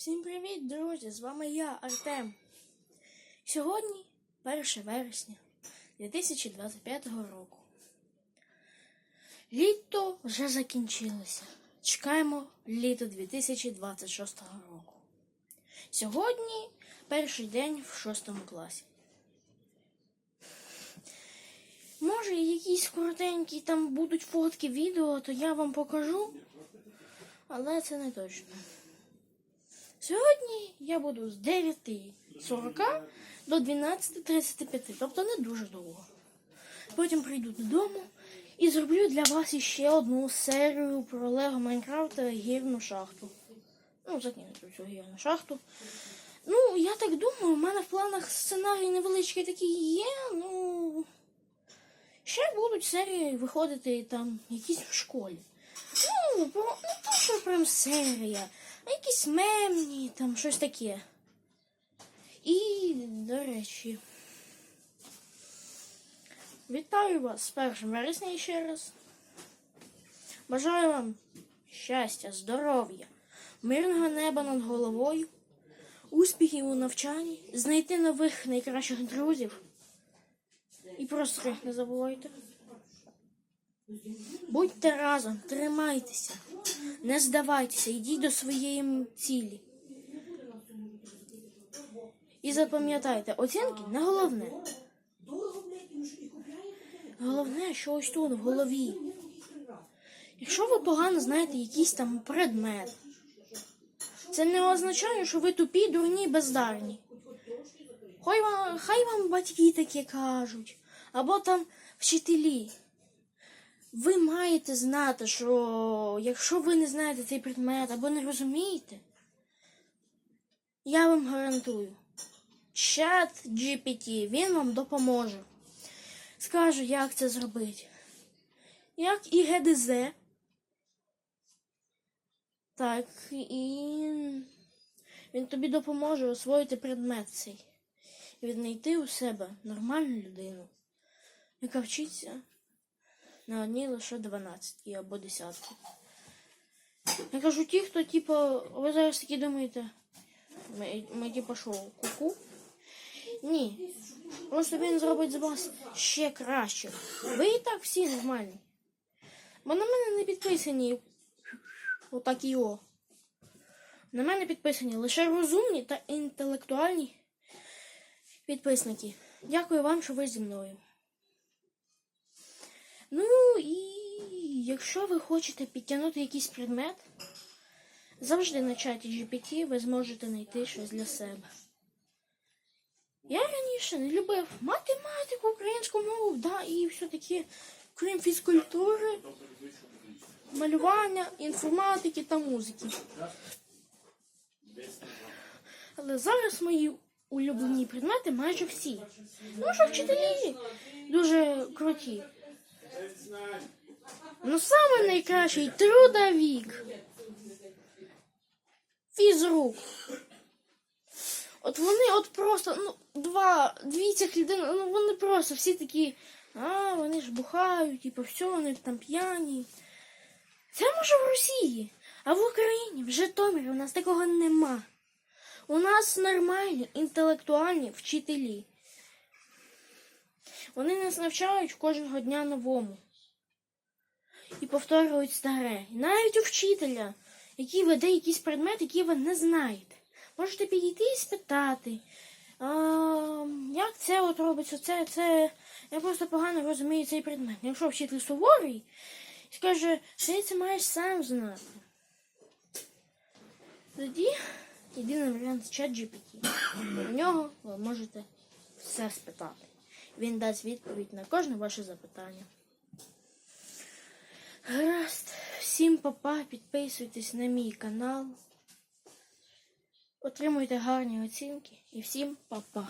Всім привіт, друзі! З вами я, Артем. Сьогодні 1 вересня 2025 року. Літо вже закінчилося. Чекаємо літо 2026 року. Сьогодні перший день в шостому класі. Може, якісь коротенькі там будуть фотки, відео, то я вам покажу. Але це не точно. Сьогодні я буду з 9.40 до 12.35, тобто не дуже довго. Потім прийду додому і зроблю для вас іще одну серію про Лего Майнкрафт та гірну шахту. Ну, закинути цю гірну шахту. Ну, я так думаю, у мене в планах сценарій невеличкий такий є, ну. Ще будуть серії виходити там якісь в школі. Ну, про, не то, що прям серія, якісь мемні, там щось таке. І, до речі, вітаю вас з 1 вересня ще раз. Бажаю вам щастя, здоров'я, мирного неба над головою, успіхів у навчанні, знайти нових найкращих друзів. І про стрих не забувайте. Будьте разом, тримайтеся, не здавайтеся, йдіть до своєї цілі. І запам'ятайте, оцінки не головне. Головне, що ось тут в голові. Якщо ви погано знаєте якийсь там предмет, це не означає, що ви тупі, дурні, бездарні. Хай вам, хай вам батьки таке кажуть, або там вчителі. Ви маєте знати, що якщо ви не знаєте цей предмет або не розумієте, я вам гарантую, чат GPT, він вам допоможе. Скаже, як це зробити. Як і ГДЗ. Так, і він тобі допоможе освоїти предмет цей. І віднайти у себе нормальну людину, яка вчиться на одній лише 12 або 10. Я кажу, ті, хто, типу, ви зараз такі думаєте, ми, ми типу, що, куку? Ні. Просто він зробить з вас ще краще. Ви і так всі нормальні. Бо на мене не підписані отакі о. На мене підписані лише розумні та інтелектуальні підписники. Дякую вам, що ви зі мною. Ну і якщо ви хочете підтягнути якийсь предмет, завжди на чаті GPT ви зможете знайти щось для себе. Я раніше не любив математику, українську мову, да, і все таке, крім фізкультури, малювання, інформатики та музики. Але зараз мої улюблені предмети майже всі. Ну що вчителі дуже круті. Ну саме найкращий трудовік. Фізрук. От вони от просто, ну, два, дві цих людини, ну вони просто всі такі, а, вони ж бухають, типу, все, вони там п'яні. Це може в Росії, а в Україні, в Житомирі у нас такого нема. У нас нормальні інтелектуальні вчителі. Вони нас навчають кожного дня новому. І повторюють старе. І навіть у вчителя, який веде якийсь предмет, який ви не знаєте. Можете підійти і спитати, а, як це от робиться, це, це. Я просто погано розумію цей предмет. Якщо вчитель суворий, скаже, ти це маєш сам знати. Тоді єдиний варіант чат GPT. У нього ви можете все спитати. Він дасть відповідь на кожне ваше запитання. Гаразд, всім папа, підписуйтесь на мій канал. Отримуйте гарні оцінки і всім па-па.